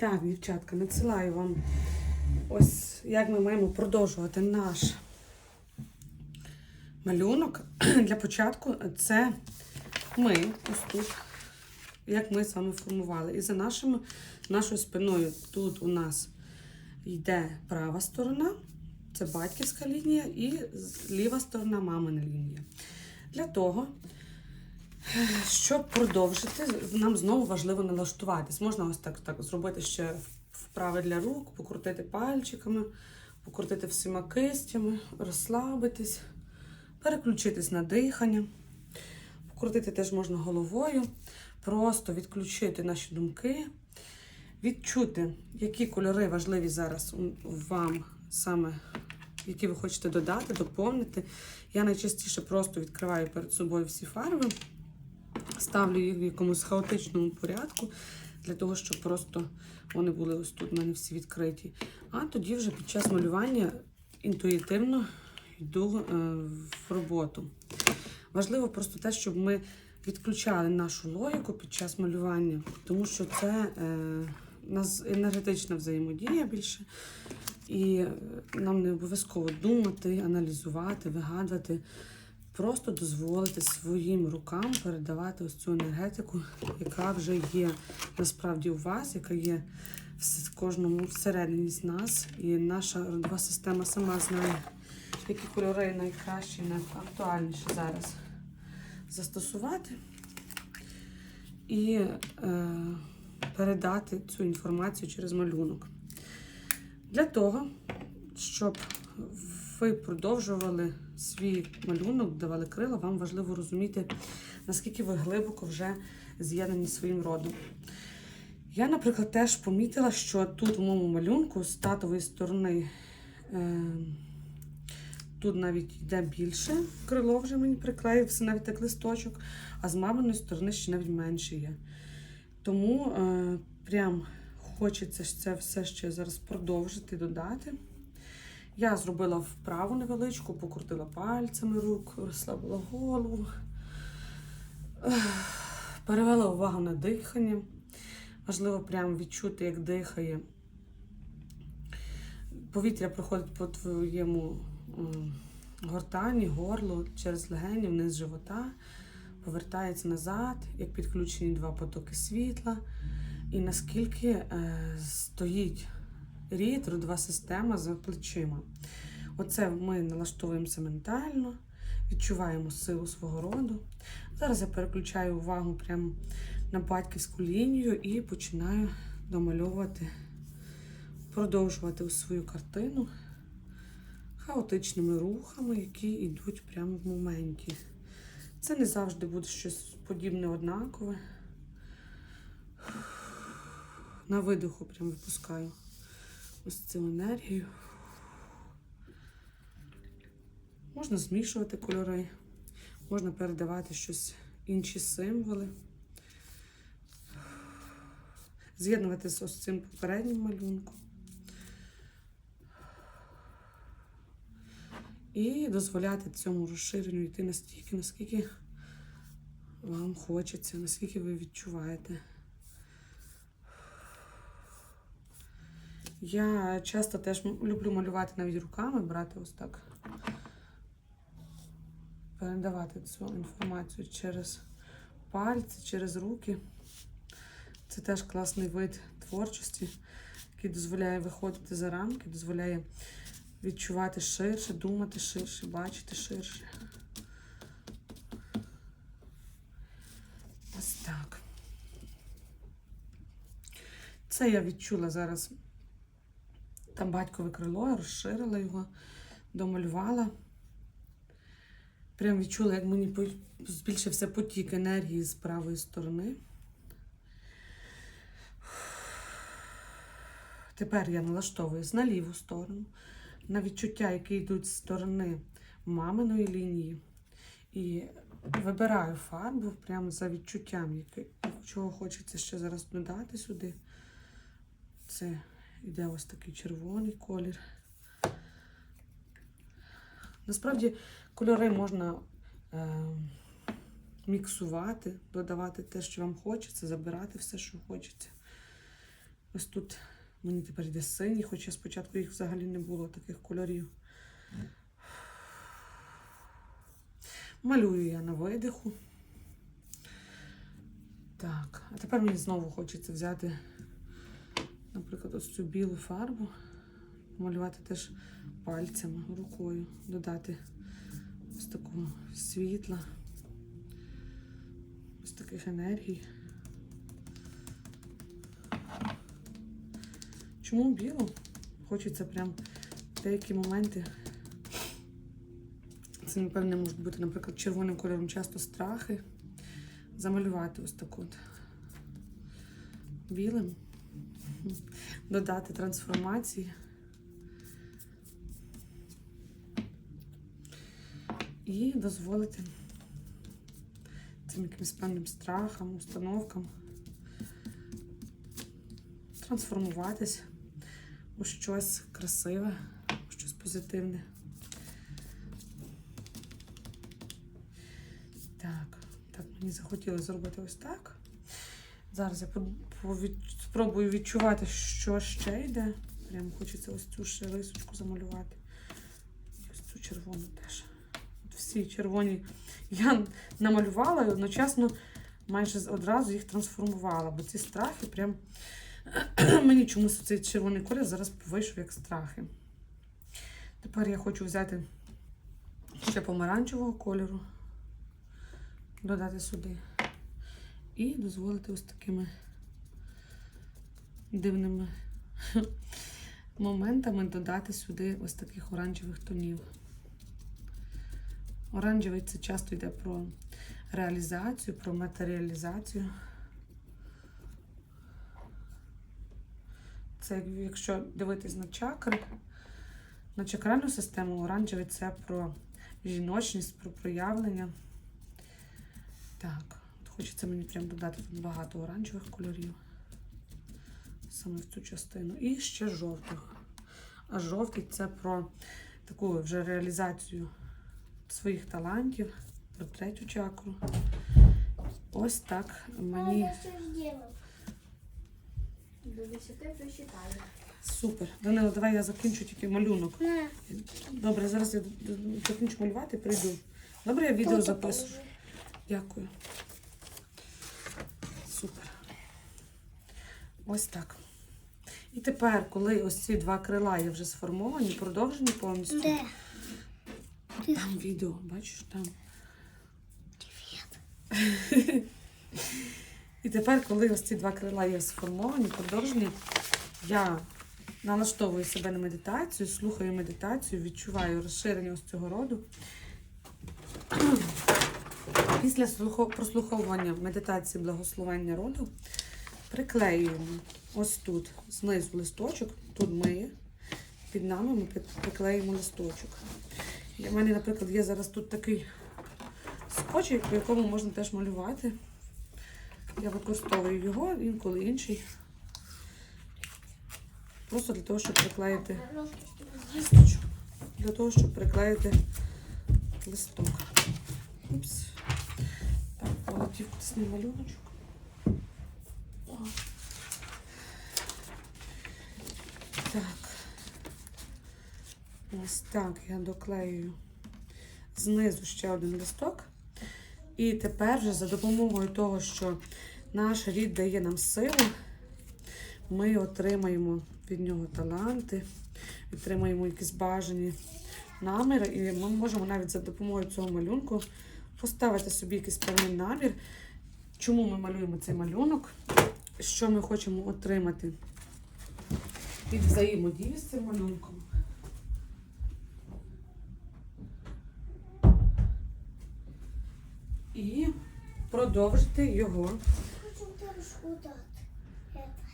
Так, дівчатка, надсилаю вам ось як ми маємо продовжувати наш малюнок. Для початку це ми ось тут, як ми з вами формували. І за нашими, нашою спиною тут у нас йде права сторона, це батьківська лінія, і ліва сторона мамина лінія. Для того, щоб продовжити, нам знову важливо налаштуватись. Можна ось так, так зробити ще вправи для рук, покрутити пальчиками, покрутити всіма кистями, розслабитись, переключитись на дихання. Покрутити теж можна головою, просто відключити наші думки, відчути, які кольори важливі зараз вам саме, які ви хочете додати, доповнити. Я найчастіше просто відкриваю перед собою всі фарби, ставлю їх в якомусь хаотичному порядку, для того, щоб просто вони були ось тут у мене всі відкриті. А тоді вже під час малювання інтуїтивно йду е, в роботу. Важливо просто те, щоб ми відключали нашу логіку під час малювання, тому що це е, у нас енергетична взаємодія більше. І е, нам не обов'язково думати, аналізувати, вигадувати. Просто дозволити своїм рукам передавати ось цю енергетику, яка вже є насправді у вас, яка є в кожному всередині з нас. І наша родова система сама знає, які кольори найкращі, найактуальніші зараз застосувати і е, передати цю інформацію через малюнок. Для того, щоб ви продовжували свій малюнок, давали крила, вам важливо розуміти, наскільки ви глибоко вже з'єднані своїм родом. Я, наприклад, теж помітила, що тут в моєму малюнку з татової сторони е, тут навіть йде більше крило вже мені приклеївся, навіть так листочок, а з маминої сторони ще навіть менше є. Тому е, прям хочеться це все ще зараз продовжити, додати. Я зробила вправу невеличку, покрутила пальцями рук, розслабила голову, перевела увагу на дихання. Важливо прямо відчути, як дихає. Повітря проходить по твоєму гортані, горлу через легені, вниз живота, повертається назад, як підключені два потоки світла. І наскільки е, стоїть рід, родова система за плечима. Оце ми налаштовуємося ментально, відчуваємо силу свого роду. Зараз я переключаю увагу прямо на батьківську лінію і починаю домальовувати, продовжувати свою картину хаотичними рухами, які йдуть прямо в моменті. Це не завжди буде щось подібне однакове. На видиху прям випускаю ось цю енергію. Можна змішувати кольори, можна передавати щось інші символи. З'єднувати з цим попереднім малюнком. І дозволяти цьому розширенню йти настільки, наскільки вам хочеться, наскільки ви відчуваєте. Я часто теж люблю малювати навіть руками, брати ось так. Передавати цю інформацію через пальці, через руки. Це теж класний вид творчості, який дозволяє виходити за рамки, дозволяє відчувати ширше, думати ширше, бачити ширше. Ось так. Це я відчула зараз там батькове крило, я розширила його, домалювала. Прям відчула, як мені збільшився потік енергії з правої сторони. Тепер я налаштовуюсь на ліву сторону, на відчуття, які йдуть з сторони маминої лінії. І вибираю фарбу прямо за відчуттям, чого хочеться ще зараз додати сюди. Це йде ось такий червоний колір. Насправді кольори можна е, міксувати, додавати те, що вам хочеться, забирати все, що хочеться. Ось тут мені тепер йде синій, хоча спочатку їх взагалі не було таких кольорів. Малюю я на видиху. Так, а тепер мені знову хочеться взяти, наприклад, ось цю білу фарбу, малювати теж пальцями, рукою, додати ось такого світла, ось таких енергій. Чому білу? Хочеться прям деякі моменти. Це, напевне, можуть бути, наприклад, червоним кольором часто страхи. Замалювати ось так от білим, додати трансформації. І дозволити цим якимось певним страхам, установкам трансформуватись у щось красиве, у щось позитивне. Так, так, мені захотілося зробити ось так. Зараз я спробую відчувати, що ще йде. Прямо хочеться ось цю ще рисочку замалювати. І ось цю червону теж. От всі червоні я намалювала і одночасно майже одразу їх трансформувала, бо ці страхи прям мені чомусь цей червоний колір зараз вийшов як страхи. Тепер я хочу взяти ще помаранчевого кольору, додати сюди. І дозволити ось такими дивними моментами додати сюди ось таких оранжевих тонів. Оранжевий це часто йде про реалізацію, про матеріалізацію. Це якщо дивитись на чакри, на чакральну систему, оранжевий це про жіночність, про проявлення. Так, хочеться мені прям додати тут багато оранжевих кольорів. Саме в цю частину. І ще жовтих. А жовтий це про таку вже реалізацію своїх талантів, про третю чакру. Ось так мені. До 10 прочитаю. супер. Данило, давай я закінчу тільки малюнок. Добре, зараз я закінчу малювати і прийду. Добре, я відео записую. Дякую. Супер. Ось так. І тепер, коли ось ці два крила є вже сформовані, продовжені повністю. Де? Там відео, бачиш, там. І тепер, коли ось ці два крила є сформовані, продовжені, я налаштовую себе на медитацію, слухаю медитацію, відчуваю розширення ось цього роду. Після слухо- прослуховування медитації благословення роду приклеюємо ось тут знизу листочок, тут ми, під нами ми приклеїмо листочок. У мене, наприклад, є зараз тут такий скотч, по якому можна теж малювати. Я використовую його, інколи інший. Просто для того, щоб приклеїти листочок. Для того, щоб приклеїти листок. Упс. Кудись малюночок. Так. Ось так я доклеюю знизу ще один листок. І тепер вже за допомогою того, що наш рід дає нам силу, ми отримаємо від нього таланти, отримаємо якісь бажані наміри, і ми можемо навіть за допомогою цього малюнку поставити собі якийсь певний намір, чому ми малюємо цей малюнок, що ми хочемо отримати від взаємодії з цим малюнком. І продовжити його.